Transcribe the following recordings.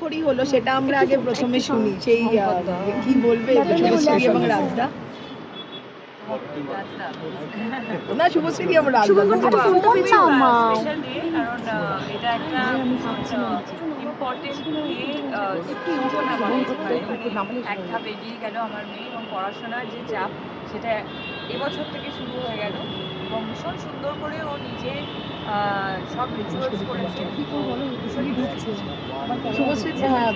খড়ি হলো সেটা আমরা আগে প্রথমে শুনি সেই কি বলবে শুভশ্রী এবং রাজদা। না শুভশ্রী এবং রাজদা স্পেশাল ডে কারণ এটা একটা ইম্পর্টেন্ট সূচনা এক ধাপ এগিয়ে গেল আমার মেয়ে এবং পড়াশোনার যে চাপ সেটা এবছর থেকে শুরু হয়ে গেল। এবং ভীষণ সুন্দর করে ও নিজে সব রিচুয়ালস করেছে। খুশি। শুভশ্রী হ্যাঁ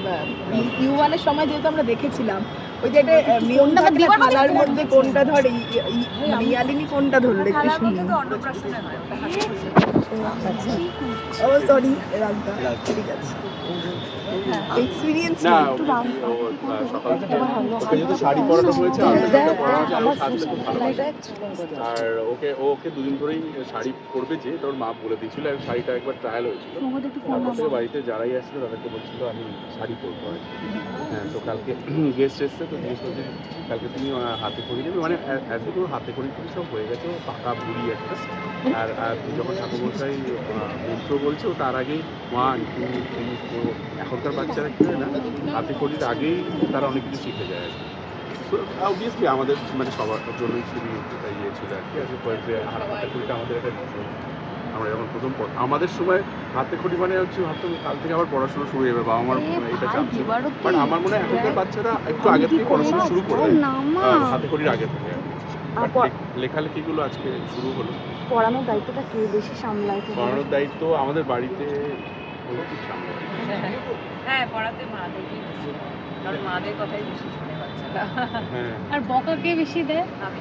ইউ সময় যেহেতু আমরা দেখেছিলাম ওই যে একটা নিয়ম থাকে থালার মধ্যে কোনটা ধরে মানে ইয়ালিনী কোনটা ধরলো একটু শুনি হয়। বসে। ও সরি রাজদা। ঠিক আছে। এক্সপিরিয়েন্স না ও সকাল থেকে ওকে যেহেতু শাড়ি পরানো হয়েছে আলতাটা পরানো হয়েছে আরও সাজতে খুব ভালোবাসে আর ওকে ও ওকে দুদিন ধরেই শাড়ি পরবে যে তোর মা বলে দিয়েছিল আর শাড়িটা একবার ট্রায়াল হয়েছিল। তারপর থেকে বাড়িতে যারাই আসছিল তাদেরকে বলছিল আমি শাড়ি পরবো আর। হ্যাঁ কালকে গেস্ট এসছে তো জিজ্ঞেস করছে কালকে তুমি হাতে করি নেবে? মানে অ্যাজ এ হাতে করি টরি সব হয়ে গেছে পাকা বুড়ি একটা। আর আর যখন ঠাকুরমশাই আহ, মন্ত্র বলছে ও তার আগেই ওয়ান টু থ্রি ফোর এখনকার বাচ্চারা কি হয় না? হাতে করির আগেই তারা অনেক কিছু শিখে যায় আর কি। অবভিয়াসলি আমাদের মানে সবার জন্যই ইয়ে ছিল আর কি আর হাতে খড়িটা আমাদের একটা। আমরা যখন প্রথম পড়- আমাদের সময় হাতে খড়ি মানে হচ্ছে ভাবতাম কাল থেকে আবার পড়াশোনা শুরু হয়ে যাবে বাবা আমার এটা চাপ ছিল বাট আমার মনে হয় এখনকার বাচ্চারা একটু আগে থেকে পড়াশোনা শুরু করে। দেয় আহ, হাতে খড়ির আগে থেকে। লেখালেখিগুলো আজকে শুরু হলো। পড়ানোর দায়িত্বটা কে বেশি সামলায় পড়ানোর দায়িত্ব আমাদের বাড়িতে হ্যাঁ পড়াতে মাদেরকেই কারণ মাদের কথাই বেশি শুনে বাচ্চারা। হ্যাঁ। আর বকা কে বেশি দেয়? আমি।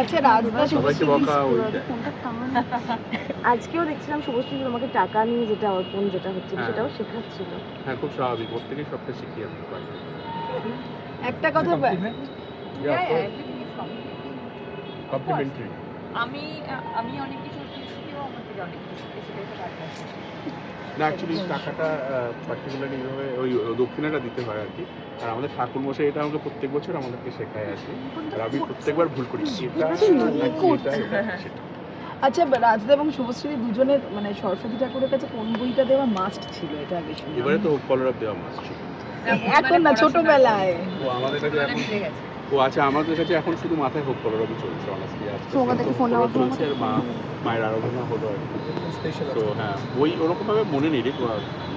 আচ্ছা রাজদা। আজকেও দেখছিলাম শুভশ্রী তোমাকে টাকা নিয়ে যেটা অর্পণ যেটা হচ্ছে হ্যাঁ। সেটাও শেখাচ্ছিল। হ্যাঁ খুব স্বাভাবিক। ওর থেকেই সবটা শিখি আমি একটা কথা. কমপ্লিমেন্টারি আমি আমি অনেক কিছু শিখেও আমার থেকে অনেক কিছু শিখে সেটাই তো পারপাস না অ্যাকচুয়ালি টাকাটা পার্টিকুলারলি এইভাবে ওই দক্ষিণাটা দিতে হয় আর কি। আর আমাদের ঠাকুর মশাই এটা আমাকে প্রত্যেক বছর আমাদেরকে শেখায় আর কি। আর আমি প্রত্যেকবার ভুল করি আচ্ছা রাজদা এবং শুভশ্রী দুজনের মানে সরস্বতী ঠাকুরের কাছে কোন বইটা দেওয়া মাস্ট ছিল? এটা আগে শুনি এবারে তো কলরাব দেওয়া মাস ছিল। এখন না ছোটবেলায়। ও আমাদের কাছে এখন ও আচ্ছা আমাদের কাছে এখন শুধু মাথায় হোক কলরাবই চলছে অনেস্টলি আজকে তো কলরব নাম্বার চলছে আর মা মায়ের আরাধনা হলো আর কি। তো হ্যাঁ বই ওরকমভাবে মনে নেই রে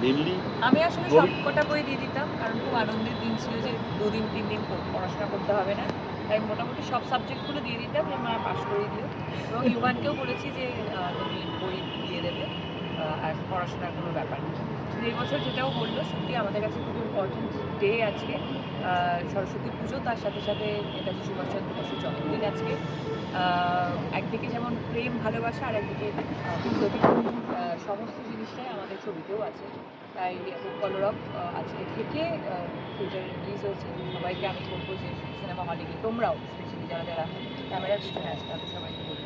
মেনলি আমি আসলে বই- সব কটা বই দিয়ে দিতাম কারণ খুব আনন্দের দিন ছিল যে দুদিন তিন দিন পড়াশোনা করতে হবে না। তাই মোটামুটি সব সাবজেক্টগুলো দিয়ে দিতাম যে মা পাশ করে দিও। এবং ইউবানকেও বলেছি যে বই দিয়ে দেবে। পড়াশোনার কোনো ব্যাপার কিন্তু এই বছর যেটাও বলল সত্যি আমাদের কাছে খুব ইম্পর্টেন্ট ডে আজকে সরস্বতী পুজো তার সাথে সাথে নেতাজি সুভাষচন্দ্র বসুর জন্মদিন আজকে একদিকে যেমন প্রেম ভালোবাসা আর একদিকে সমস্ত জিনিসটাই আমাদের ছবিতেও আছে তাই কলরব আজকে থেকে থিয়েটারে রিলিজ হয়েছে সবাইকে আমি বলব যে সিনেমা হলে গিয়ে তোমরাও স্পেশালি যারা যারা ক্যামেরার পিছনে আছে তাদের সবাইকে বলব